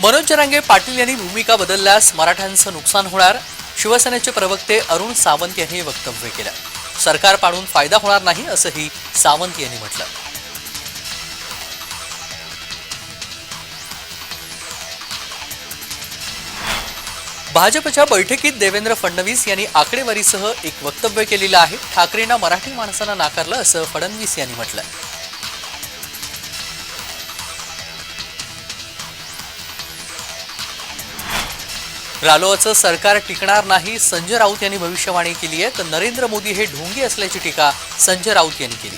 मनोज जरांगे पाटील यांनी भूमिका बदलल्यास मराठ्यांचं नुकसान होणार? शिवसेनेचे प्रवक्ते अरुण सावंत यांनी वक्तव्य केलं. सरकार पाडून फायदा होणार नाही असंही सावंत यांनी म्हटलं. भाजपच्या बैठकीत देवेंद्र फडणवीस यांनी आकडेवारीसह एक वक्तव्य केलेलं आहे. ठाकरेंना मराठी माणसांना नाकारलं असं फडणवीस यांनी म्हटलं. रालोआचं सरकार टिकणार नाही संजय राऊत यांनी भविष्यवाणी केली आहे. तर नरेंद्र मोदी हे ढोंगी असल्याची टीका संजय राऊत यांनी केली.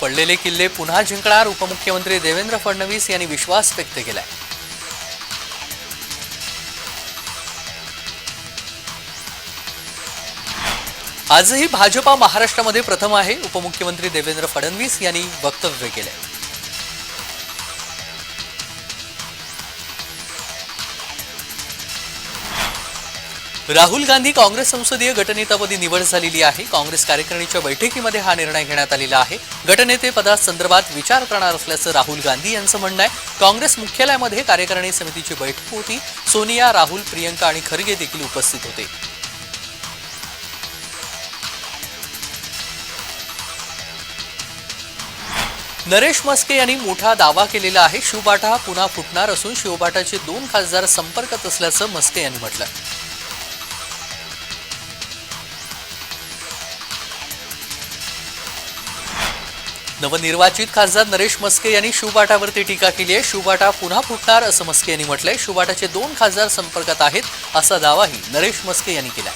पडलेले किल्ले पुन्हा जिंकणार उपमुख्यमंत्री देवेंद्र फडणवीस यांनी विश्वास व्यक्त केलाय. आजही भाजपा महाराष्ट्रामध्ये प्रथम आहे. उपमुख्यमंत्री देवेंद्र फडणवीस यांनी वक्तव्य केलंय. राहुल गांधी काँग्रेस संसदीय गटनेतापदी निवड झालेली आहे. काँग्रेस कार्यकारिणीच्या बैठकीमध्ये हा निर्णय घेण्यात आलेला आहे. गटनेते पदासंदर्भात विचार करणार असल्याचं राहुल गांधी यांचं म्हणणं आहे. काँग्रेस मुख्यालयामध्ये कार्यकारिणी समितीची बैठक होती. सोनिया राहुल प्रियंका आणि खरगे देखील उपस्थित होते. नरेश मस्के यांनी मोठा दावा केलेला आहे. शिवबाटा पुन्हा फुटणार असून शिवबाटाचे दोन खासदार संपर्कात असल्याचं मस्के यांनी म्हटलं नवनिर्वाचित खासदार नरेश मस्के यांनी शिवबाटावरती टीका केली आहे. शिवबाटा पुन्हा फुटणार असं मस्के यांनी म्हटलंय. शिवबाटाचे दोन खासदार संपर्कात आहेत असा दावाही नरेश मस्के यांनी केला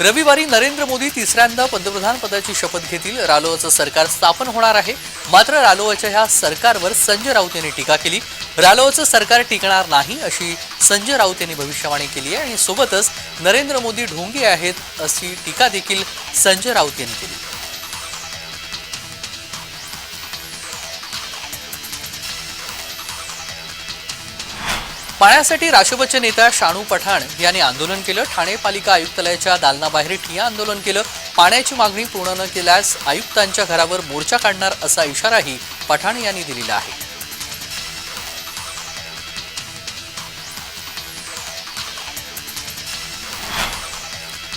रविवारी नरेंद्र मोदी तिसऱ्यांदा पंतप्रधान पदाची शपथ घेतील. रालोआचं सरकार स्थापन होणार आहे. मात्र रालोआच्या ह्या सरकारवर संजय राऊत यांनी टीका केली. रालोआचं सरकार टिकणार नाही अशी संजय राऊत यांनी भविष्यवाणी केली आहे आणि सोबतच नरेंद्र मोदी ढोंगी आहेत अशी टीका देखील संजय राऊत यांनी केली. पाण्यासाठी राष्ट्रपती नेता शाणू पठाण यांनी आंदोलन केलं. ठाणे पालिका आयुक्तालयाच्या दालनाबाहेर ठिया आंदोलन केलं. पाण्याची मागणी पूर्ण न केल्यास आयुक्तांच्या घरावर मोर्चा काढणार असा इशाराही पठाण यांनी दिलेला आहे.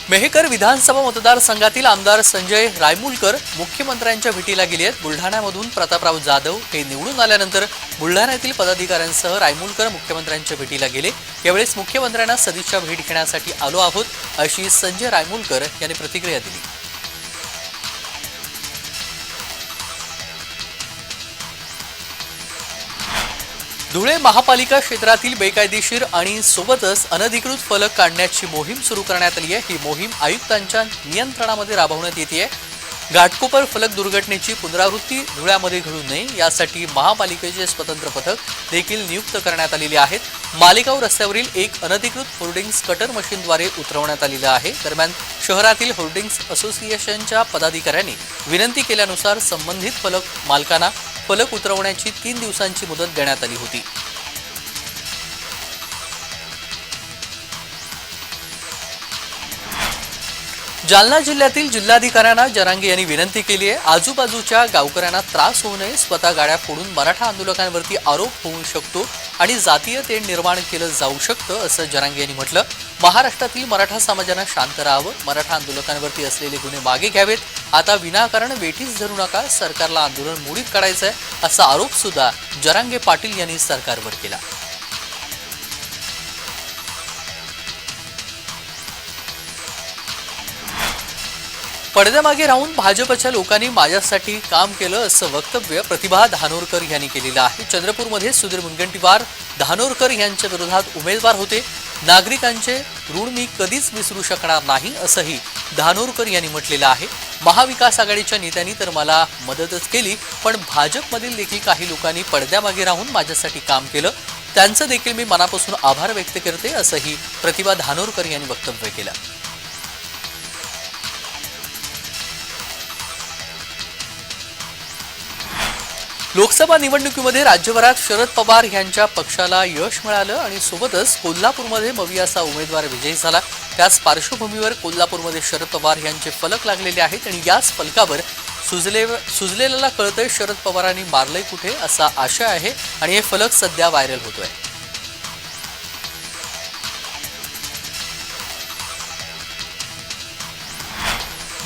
मेहकर विधानसभा मतदारसंघातील आमदार संजय रायमुलकर मुख्यमंत्र्यांच्या भेटीला गेले आहेत. बुलढाण्यामधून प्रतापराव जाधव हे निवडून आल्यानंतर बुलढाण्यातील पदाधिकाऱ्यांसह रायमुलकर मुख्यमंत्र्यांच्या भेटीला गेले. यावेळेस मुख्यमंत्र्यांना सदिच्छा भेट घेण्यासाठी आलो आहोत अशी संजय रायमुलकर यांनी प्रतिक्रिया दिली. धुळे महापालिका क्षेत्रातील बेकायदेशीर आणि सोबतच अनधिकृत फलक काढण्याची मोहीम सुरू करण्यात आली आहे. ही मोहीम आयुक्तांच्या नियंत्रणामध्ये राबवण्यात येते. घाटकोपर फलक दुर्घटनेची पुनरावृत्ती धुळ्यामध्ये घडू नये यासाठी महापालिकेचे स्वतंत्र पथक देखील नियुक्त करण्यात आलेले आहेत. मालेगाव रस्त्यावरील एक अनधिकृत होर्डिंग्स कटर मशीनद्वारे उतरवण्यात आलेलं आहे. दरम्यान शहरातील होर्डिंग्स असोसिएशनच्या पदाधिकाऱ्यांनी विनंती केल्यानुसार संबंधित फलक मालकांना फलक उतरवण्याची तीन दिवसांची मुदत देण्यात आली होती. जालना जिल्ह्यातील जिल्हाधिकाऱ्यांना जरांगे यांनी विनंती केली आहे आजूबाजूच्या गावकऱ्यांना त्रास होऊ नये स्वतः गाड्या फोडून मराठा आंदोलकांवरती आरोप होऊ शकतो आणि जातीय तेढ निर्माण केलं जाऊ शकतं असं जरांगे यांनी म्हटलं. महाराष्ट्रातील मराठा समाजानं शांत राहावं मराठा आंदोलकांवरती असलेले गुन्हे मागे घ्यावेत. आता विनाकारण वेठीस धरू नका सरकारला आंदोलन मोडीत काढायचं आहे असा आरोप सुद्धा जरांगे पाटील यांनी सरकारवर केला. पडद्यामागे राहून भाजपच्या लोकांनी माझ्यासाठी काम केलं असं वक्तव्य प्रतिभा धानोरकर यांनी केलेलं आहे. चंद्रपूरमध्ये सुधीर मुनगंटीवार धानोरकर यांच्या विरोधात उमेदवार होते. नागरिकांचे ऋण मी कधीच विसरू शकणार नाही असंही धानोरकर यांनी म्हटलेलं आहे. महाविकास आघाडीच्या नेत्यांनी तर मला मदतच केली पण भाजपमधील देखील काही लोकांनी पडद्यामागे राहून माझ्यासाठी काम केलं. त्यांचं देखील मी मनापासून आभार व्यक्त करते असंही प्रतिभा धानोरकर यांनी वक्तव्य केलं. लोकसभा निवडणुकीमध्ये राज्यभरात शरद पवार यांच्या पक्षाला यश मिळालं आणि सोबतच कोल्हापूरमध्ये मवियाचा उमेदवार विजयी झाला. त्याच पार्श्वभूमीवर कोल्हापूरमध्ये शरद पवार यांचे फलक लागलेले आहेत आणि याच फलकावर सुजले सुजलेल्याला कळतंय शरद पवारांनी मारलंय कुठे असा आशय आहे आणि हे फलक सध्या व्हायरल होतोय.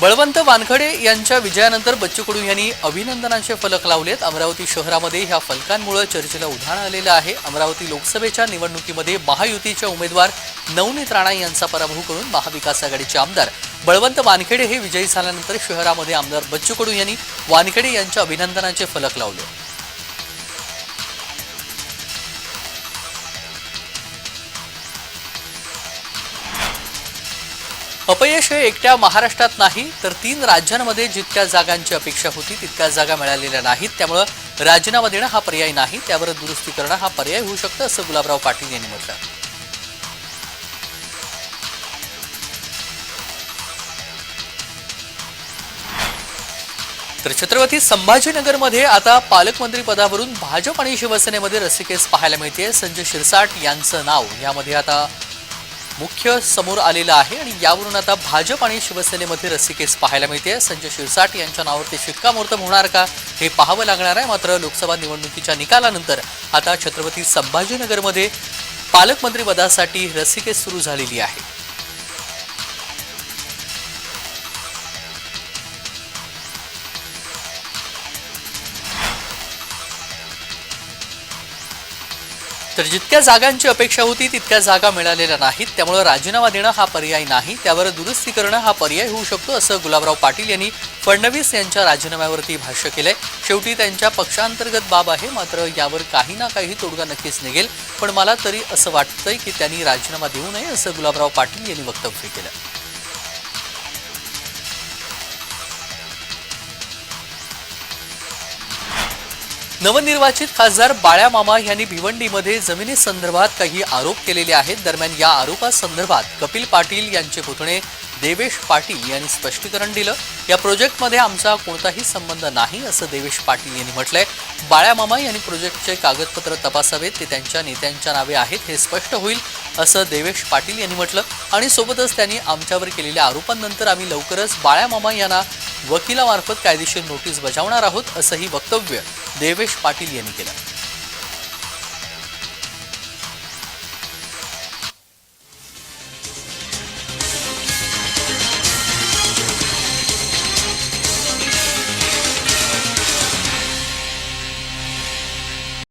बळवंत वानखडे यांच्या विजयानंतर बच्चू कडू यांनी अभिनंदनाचे फलक लावलेत. अमरावती शहरामध्ये ह्या फलकांमुळे चर्चेला उधाण आलेलं आहे. अमरावती लोकसभेच्या निवडणुकीमध्ये महायुतीच्या उमेदवार नवनीत राणा यांचा पराभव करून महाविकास आघाडीचे आमदार बळवंत वानखेडे हे विजयी झाल्यानंतर शहरामध्ये आमदार बच्चू कडू यांनी वानखेडे यांच्या अभिनंदनाचे फलक लावले. अपयश हे एकट्या महाराष्ट्रात नाही तर तीन राज्यांमध्ये जितक्या जागांची अपेक्षा होती तितक्या जागा मिळालेल्या नाहीत. त्यामुळं राजीनामा देणं हा पर्याय नाही. त्यावर दुरुस्ती करणं हा पर्याय होऊ शकतं असं गुलाबराव पाटील यांनी म्हटलं. तर छत्रपती संभाजीनगरमध्ये आता पालकमंत्री पदावरून भाजप आणि शिवसेनेमध्ये रसिकेस पाहायला मिळते संजय शिरसाट यांचं नाव. यामध्ये आता मुख्य समोर आलेलं आहे आणि यावरून आता भाजप आणि शिवसेनेमध्ये रस्सीकेस पाहायला मिळते. संजय शिरसाट यांच्या नावावरती शिक्कामोर्तब होणार का हे पाहावं लागणार आहे. मात्र लोकसभा निवडणुकीच्या निकालानंतर आता छत्रपती संभाजीनगरमध्ये पालकमंत्री पदासाठी रस्सीकेस सुरू झालेली आहे. तर जितक्या जागांची अपेक्षा होती तितक्या जागा मिळालेल्या नाहीत. त्यामुळे राजीनामा देणं हा पर्याय नाही. त्यावर दुरुस्ती करणं हा पर्याय होऊ शकतो असं गुलाबराव पाटील यांनी फडणवीस यांच्या राजीनाम्यावरती भाष्य केलंय. शेवटी त्यांच्या पक्षांतर्गत बाब आहे मात्र यावर काही ना काही तोडगा नक्कीच निघेल. पण मला तरी असं वाटतंय की त्यांनी राजीनामा देऊ नये असं गुलाबराव पाटील यांनी वक्तव्य केलं. नवनिर्वाचित खासदार बाळ्या मामा यांनी भिवंडीमध्ये जमिनीसंदर्भात काही आरोप केलेले आहेत. दरम्यान या आरोपासंदर्भात कपिल पाटील यांचे पुतणे देवेश पाटील यांनी स्पष्टीकरण दिलं. या प्रोजेक्टमध्ये आमचा कोणताही संबंध नाही असं देवेश पाटील यांनी म्हटलंय. बाळ्यामामा यांनी प्रोजेक्टचे कागदपत्र तपासावेत ते त्यांच्या नेत्यांच्या नावे आहेत हे स्पष्ट होईल असं देवेश पाटील यांनी म्हटलं. आणि सोबतच त्यांनी आमच्यावर केलेल्या आरोपांनंतर आम्ही लवकरच बाळ्यामामा यांना वकिलामार्फत कायदेशीर नोटीस बजावणार आहोत असंही वक्तव्य देवेश पाटील यांनी केलं.